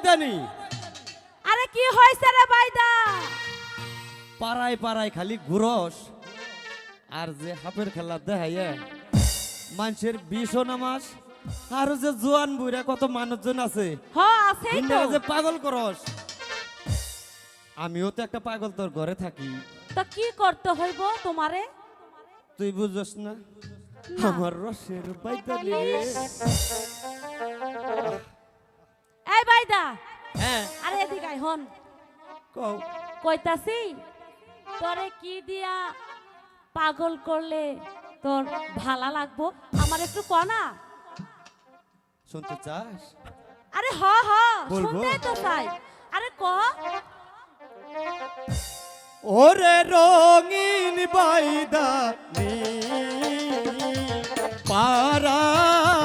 বাইদানি আরে কি হয়েছে রে বাইদা? পাড়ায় পাড়ায় খালি ঘুরস। আর যে হাফের খেলা দেখাইয়ে মানুষের বিশও নামাজ আর যে জোয়ান বুড়া কত মানুষজন আছে। যে পাগল করস। আমিও তো একটা পাগল তোর ঘরে থাকি। তা কি করতে হইব তোমারে? তুই বুঝস না? আমার রসের বাইদানি রে। এই বাইদা হ্যাঁ। আরে এদিকে আয় হন। কও। কইতাছি তোরে কি দিয়া পাগল করলে তোর ভালা লাগবো? আমার একটু কনা শুনতে চাস? আরে হ হ শুনতে তো চাই। আরে ক ওরে রঙিন বাইদানি পাড়ায়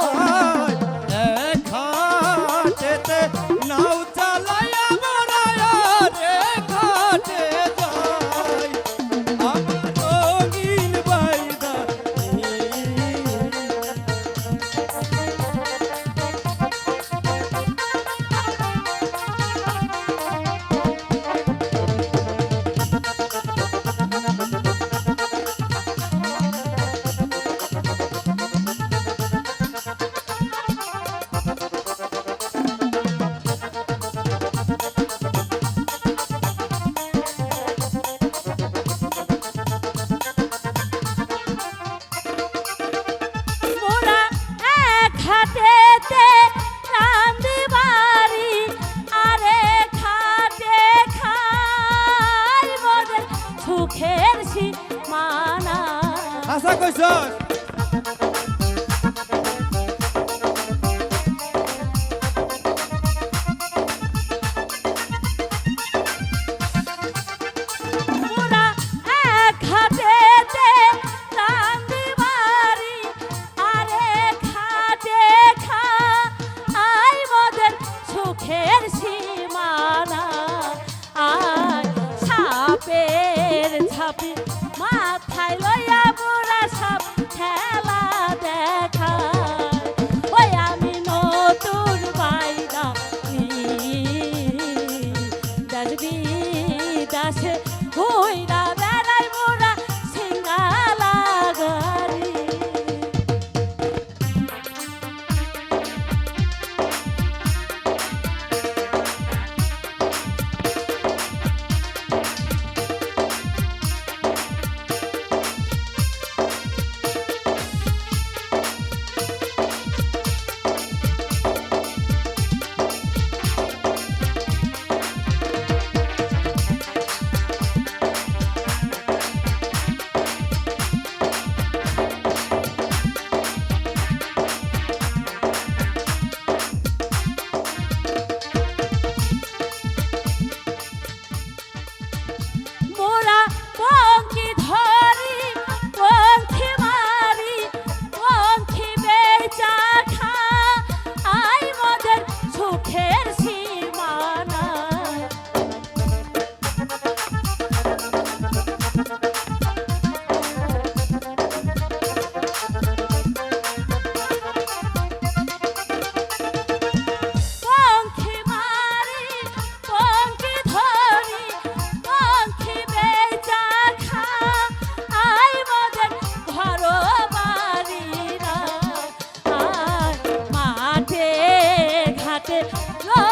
Oh. কইছস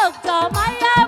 My Maya.